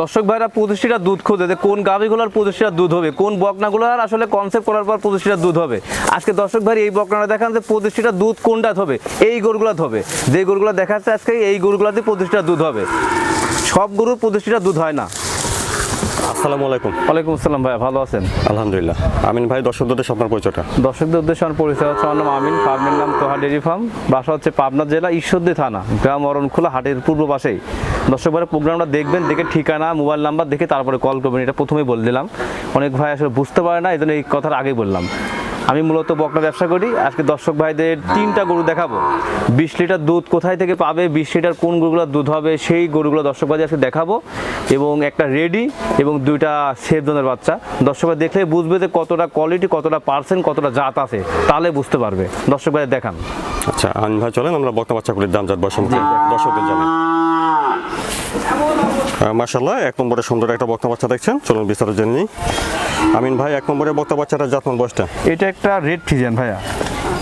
দর্শক ভাইরা প্রতিষ্ঠিটা দুধ খোঁজে যে কোন গাভীগুলোর প্রতিষ্ঠিটা দুধ হবে, কোন বকনাগুলোর আসলে কনসেপ্ট করার পর প্রতিষ্ঠিটা দুধ হবে। আজকে দর্শক ভাই এই বকনাটা দেখান যে প্রতিষ্ঠিটা দুধ কোনটা হবে, এই গরুগুলো হবে। যে গরুগুলো দেখাচ্ছে আজকে, এই গরুগুলাতে প্রতিষ্ঠিটা দুধ হবে। সব গরুর প্রতিষ্ঠিটা দুধ হয় না। আসসালামু আলাইকুম। ওয়ালাইকুম আসসালাম ভাই ভালো আছেন? আলহামদুলিল্লাহ। আমিন ভাই দর্শকদের আপনার পরিচয়টা। দর্শকদের উদ্দেশ্যে আমার পরিচয় হচ্ছে আমার নাম আমিন ফার্মের নাম তোহা ডেরি ফার্ম। বাসা হচ্ছে পাবনা জেলা ঈশ্বরদী থানা গ্রাম অরণখোলা হাটের পূর্ব পাশেই। দর্শক ভাই প্রোগ্রামটা দেখবেন দেখে ঠিকানা মোবাইল নাম্বার দেখে তারপরে কল করবেন এটা প্রথমেই বলে দিলাম। অনেক ভাই আসলে বুঝতে পারে না এই জন্য এই কথার আগে বললাম। আমি মূলত বকনা ব্যবসা করি। আজকে দর্শক ভাইদের তিনটা গরু দেখাবো। বিশ লিটার দুধ কোথায় থেকে পাবে, বিশ লিটার কোন গরুগুলোর দুধ হবে, সেই গরুগুলো দর্শক ভাই আজকে দেখাবো। এবং একটা রেডি এবং দুইটা সেফ জনের বাচ্চা। দর্শক ভাই দেখলে বুঝবে যে কতটা কোয়ালিটি কতটা পার্সেন্ট কতটা জাত আছে, তাহলে বুঝতে পারবে। দর্শক ভাই দেখান। আচ্ছা আমি ভাই চলেন, আমরা বক্তা বাচ্চাগুলির দাম জাত বসে দর্শকদের জানেন মার্শাল্লাহ এক নম্বরে সুন্দর একটা বক্তা বাচ্চা দেখছেন। চলুন বিস্তারিত জেনে নিই। আমিন ভাই, এক নম্বরে বক্তা বাচ্চাটা জাতমান বয়সটা? এটা একটা রেড ফিজান ভাইয়া।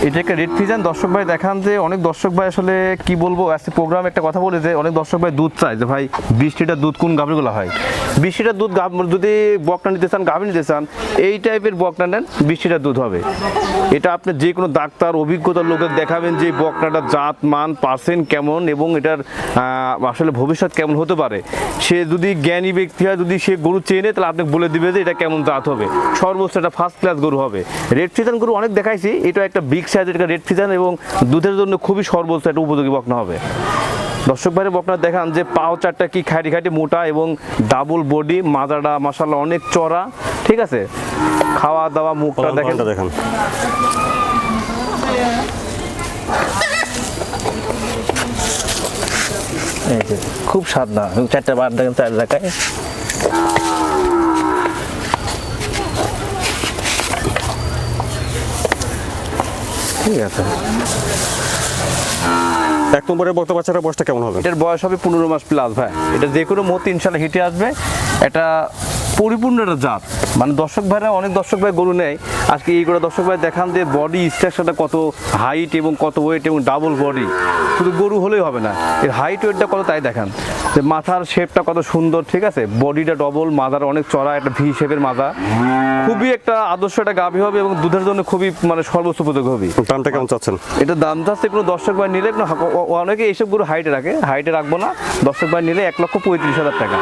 এটা একটা রেড ফিজান দর্শক ভাই দেখান যে অনেক দর্শক ভাই আসলে কি বলব, আজকে প্রোগ্রাম একটা কথা বলে যে অনেক দর্শক ভাই দুধ চায় যে ভাই লিটার দুধ কোন গাভীগুলো হয়? বিশ দুধ যদি বকনা নিতে চান, গাভী নিতে চান, এই টাইপের বকটা নেন বিশ লিটার দুধ হবে। এটা আপনি যে কোনো ডাক্তার অভিজ্ঞতার লোকের দেখাবেন যে বকনাটার জাত, মান পার্সেন্ট কেমন এবং এটার আসলে ভবিষ্যৎ কেমন হতে পারে। সে যদি জ্ঞানী ব্যক্তি হয়, যদি সে গরু চেনে, তাহলে আপনি বলে দিবে যে এটা কেমন জাত হবে। সর্বোচ্চ একটা ফার্স্ট ক্লাস গরু হবে। রেড ফিজান গরু অনেক দেখাইছি এটা একটা বিগ সাইজের একটা রেড ফিজান এবং দুধের জন্য খুবই সর্বোচ্চ একটা উপযোগী বকনা হবে। দর্শক ভাইরে বকনা দেখান যে পাও চারটা কি খাইটি খাইটি মোটা এবং ডাবল বডি মাজাটা মাসাল্লাহ অনেক চড়া ঠিক আছে? খাওয়া দাওয়া মুখটা দেখেন। দেখেন দেখেন। এই যে খুব স্বাদ না চারটা বার দেখেন চার জায়গায়। ঠিক আছে। এক নম্বরের বক্তা বাচ্চাটার বয়সটা কেমন হবে? এটার বয়স হবে পনেরো মাস প্লাস ভাই। এটা যে কোনো মতো ইনশাল্লাহ হিটে আসবে। এটা পরিপূর্ণ একটা জাত। মানে দর্শক ভাইরা, অনেক দর্শক ভাই গরু নেয়। আজকে এই করে দর্শক ভাই দেখান যে বডি স্ট্রাকচারটা কত হাইট এবং কত ওয়েট এবং ডাবল বডি শুধু গরু হলেই হবে না এর হাইট ওয়েটটা কত তাই দেখান। যে মাথার শেপটা কত সুন্দর ঠিক আছে? বডিটা ডবল মাথার অনেক চড়া একটা ভি শেপের মাথা খুবই একটা আদর্শ একটা গাভী হবে এবং দুধের জন্য খুবই মানে সর্বোচ্চ উপযোগী হবে। দামটা কেমন চাচ্ছেন? এটা দাম চাচ্ছে কোনো দর্শক ভাই নিলে অনেকে এইসব গরু হাইটে রাখে হাইটে রাখব না। দর্শক ভাই নিলে এক লক্ষ পঁয়ত্রিশ হাজার টাকা।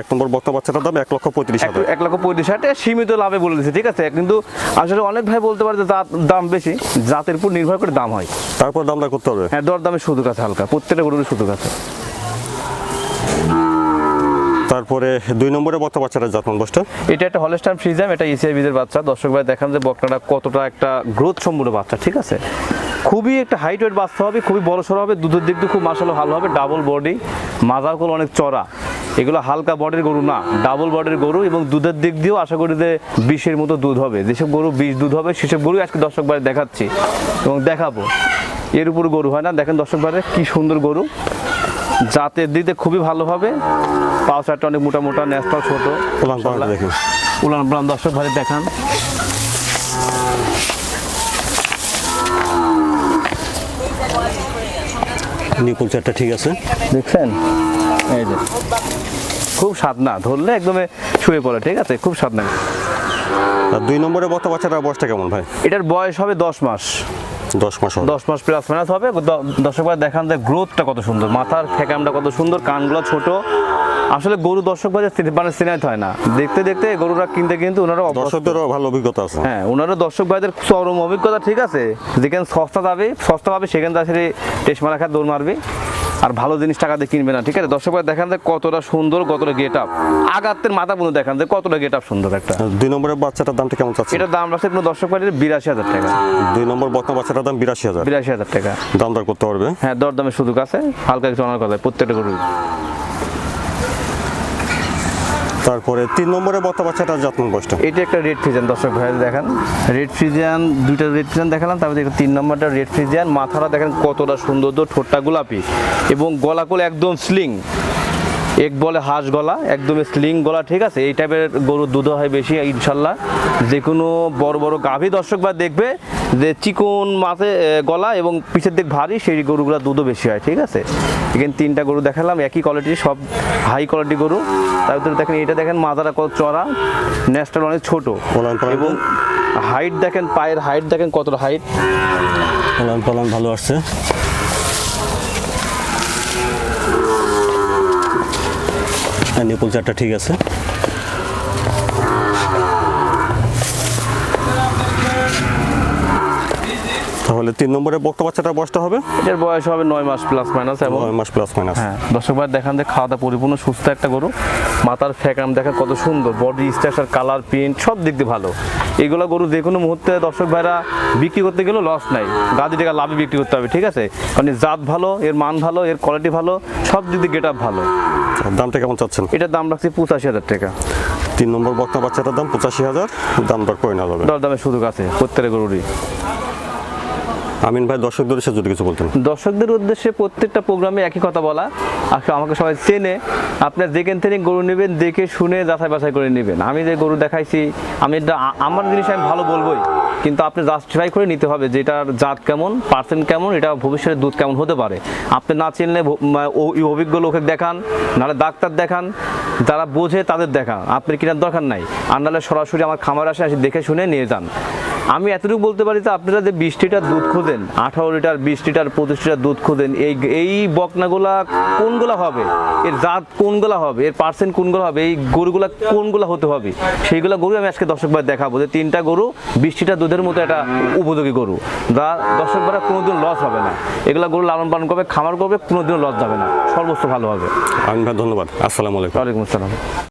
এক নম্বর বক্তা বাচ্চাটার দাম এক লক্ষ পঁয়ত্রিশ হাজার। এক লক্ষ পঁয়ত্রিশ হাজার সীমিত লাভে বলে দিচ্ছে ঠিক আছে? কিন্তু আসলে অনেক ভাই বলতে পারে যে দাম বেশি জাতের উপর নির্ভর করে দাম হয়। তারপর দামটা করতে হবে? হ্যাঁ দর দামের সুযোগ আছে হালকা প্রত্যেকটা গরুর সুযোগ আছে। তারপরে দুই নম্বরে বক্তা বাচ্চাটা জাতমান বয়সটা এটা একটা হলস্টাইন ফ্রিজাম এটা ইসিআই বিদের বাচ্চা। দর্শক ভাই দেখান যে বকনাটা কতটা একটা গ্রোথ সম্পূর্ণ বাচ্চা ঠিক আছে? খুবই একটা হাইট ওয়েট বাচ্চা হবে খুবই বড় সড়ো হবে দুধের দিক দিয়ে খুব মাসালো ভালো হবে ডাবল বডি মাজাগুলো অনেক চড়া এগুলো হালকা বডির গরু না ডাবল বডির গরু এবং দুধের দিক দিয়েও আশা করি যে বিষের মতো দুধ হবে। যেসব গরু বিষ দুধ হবে সেসব গরু আজকে দর্শক ভাই দেখাচ্ছি এবং দেখাবো। এর উপর গরু হয় না দেখেন দর্শক ভাই কি সুন্দর গরু। জাতের দিয়ে খুবই ভালো হবে। পাও চারটা অনেক মোটা মোটা ন্যাসটাও ছোট। উলান পালান দর্শক ভাই দেখান। নিপুল চারটা ঠিক আছে। দেখছেন? এই যে। খুব স্বাদ না ধরলে একদমে শুয়ে পড়ে ঠিক আছে? খুব স্বাদ না আর দুই নম্বরে বক্তা বাচ্চাটার বয়সটা কেমন ভাই? এটার বয়স হবে দশ মাস। দশ মাস দশ মাস প্লাস মাইনাস হবে। দ- দর্শক ভাই দেখান যে গ্রোথটা কত সুন্দর। মাথার ফেকামটা কত সুন্দর কানগুলো ছোট। আসলে গরু দর্শক ভাই মানে সিনাইতে হয় না। দেখতে দেখতে গরুরা কিনতে কিন্তু ওনারা। দর্শকদেরও ভালো অভিজ্ঞতা আছে। হ্যাঁ ওনারও দর্শক ভাইদের চরম অভিজ্ঞতা ঠিক আছে? যেখানে সস্তা যাবে সস্তা পাবে সেখানে তাড়াতাড়ি টেস্ট মারা খায় দৌড় মারবে। আর ভালো জিনিস টাকা দিয়ে কিনবে না ঠিক আছে? দর্শক দেখান যে কতটা সুন্দর কতটা গেট আপ আগাতের মাথা পুরো দেখান যে কতটা গেট আপ সুন্দর একটা। দুই নম্বরের বাচ্চাটার দামটা কেমন চাচ্ছে এটা দাম রাখছে কোনো দর্শক বিরাশি হাজার টাকা। দুই নম্বর বক্তা বাচ্চাটার দাম বিরাশি হাজার। বিরাশি হাজার টাকা। দাম দর করতে পারবে? হ্যাঁ দর দরদামের সুযোগ আছে হালকা কিছু অনার কথা প্রত্যেকটা গরু। তারপরে তিন নম্বরে বক্তা বাচ্চাটা যত্ন বয়সটা এটা একটা রেড ফ্রিজিয়ান দর্শক ভাই দেখান। রেড ফ্রিজিয়ান দুইটা রেড ফ্রিজিয়ান দেখালাম, তারপরে দেখুন তিন নম্বরটা রেড ফ্রিজিয়ান মাথাটা দেখেন কতটা সুন্দর ঠোঁটটা গোলাপি। এবং গলা কোলে একদম স্লিং এক বলে হাঁস গলা, একদম স্লিং গলা, ঠিক আছে? এই টাইপের গরুর দুধ হয় বেশি, ইনশাল্লাহ। যে কোনো বড় বড় গাভী দর্শক বা দেখবে যে চিকন এ, গলা এবং পিছের দিক ভারী সেই গরুগুলো দুধও বেশি হয় ঠিক আছে? এখানে তিনটা গরু দেখালাম একই কোয়ালিটির সব হাই কোয়ালিটি গরু। তার ভিতরে দেখেন এটা দেখেন মাজারা কত চড়া নেসটাল অনেক ছোট। এবং হাইট দেখেন পায়ের হাইট দেখেন কতটা হাইট ওলান পালান ভালো আসছে। হ্যাঁ নিপুল চারটা ঠিক আছে তাহলে তিন নম্বরে বক্তা বাচ্চাটা বসতে হবে? এটার বয়স হবে নয় মাস প্লাস মাইনাস এবং নয় মাস প্লাস মাইনাস হ্যাঁ দর্শক ভাই দেখান যে খাওয়া দাওয়া পরিপূর্ণ সুস্থ একটা গরু। মাথার ফ্যাকাম দেখেন কত সুন্দর। বডি স্ট্রাকচার কালার প্রিন্ট সব দিক দিয়ে ভালো। এগুলো গরু যে কোনো মুহূর্তে দর্শক ভাইরা বিক্রি করতে গেলেও লস নাই। গাদি টাকা লাভে বিক্রি করতে হবে ঠিক আছে? কারণ জাত ভালো এর মান ভালো এর কোয়ালিটি ভালো সব দিক দিয়ে গেট আপ ভালো দামটা কেমন চাচ্ছেন? এটার দাম রাখছি পঁচাশি হাজার টাকা। তিন নম্বর বক্তা বাচ্চাটার দাম পঁচাশি হাজার। দাম দর করে হবে দর দামের সুযোগ আছে প্রত্যেকটা গরুরই। আমিন ভাই, দর্শকদের উদ্দেশ্যে যদি কিছু বলতেন। দর্শকদের উদ্দেশ্যে প্রত্যেকটা প্রোগ্রামে একই কথা বলা। আসলে আমাকে সবাই চেনে। আপনার যেখান থেকে গরু নেবেন, দেখে শুনে যাচাই বাছাই করে নেবেন। আমি যে গরু দেখাইছি, আমি আমার জিনিস আমি ভালো বলবোই। কিন্তু আপনি জাস্টিফাই করে নিতে হবে যেটার জাত কেমন পার্সেন্ট কেমন, এটা ভবিষ্যতে দুধ কেমন হতে পারে। আপনি না চিনলে অভিজ্ঞ লোকের দেখান, নাহলে ডাক্তার দেখান, যারা বোঝে তাদের দেখান। আপনার কেনার দরকার নাই। আর নাহলে সরাসরি আমার খামার আসে আসে দেখে শুনে নিয়ে যান। আমি এতটুকু বলতে পারি যে আপনারা যে বিশ লিটার দুধ খোঁজেন আঠারো লিটার বিশ লিটার পঁচিশ লিটার দুধ খোঁজেন এই এই বকনাগুলা কোনগুলা হবে? এর জাত কোনগুলা হবে? এর পার্সেন্ট কোনগুলো হবে? এই গরুগুলা কোনগুলা হতে হবে? সেইগুলো গরু আমি আজকে দর্শকবার দেখাবো যে তিনটা গরু বিশ লিটার দুধের মতো একটা উপযোগী গরু। যা ভাইরা কোনোদিন লস হবে না। এগুলা গরু লালন পালন করবে খামার করবে কোনোদিনও লস যাবে না। সর্বোচ্চ ভালো হবে। ভাই ধন্যবাদ। আসসালামু আলাইকুম। ওয়ালাইকুম আসসালাম।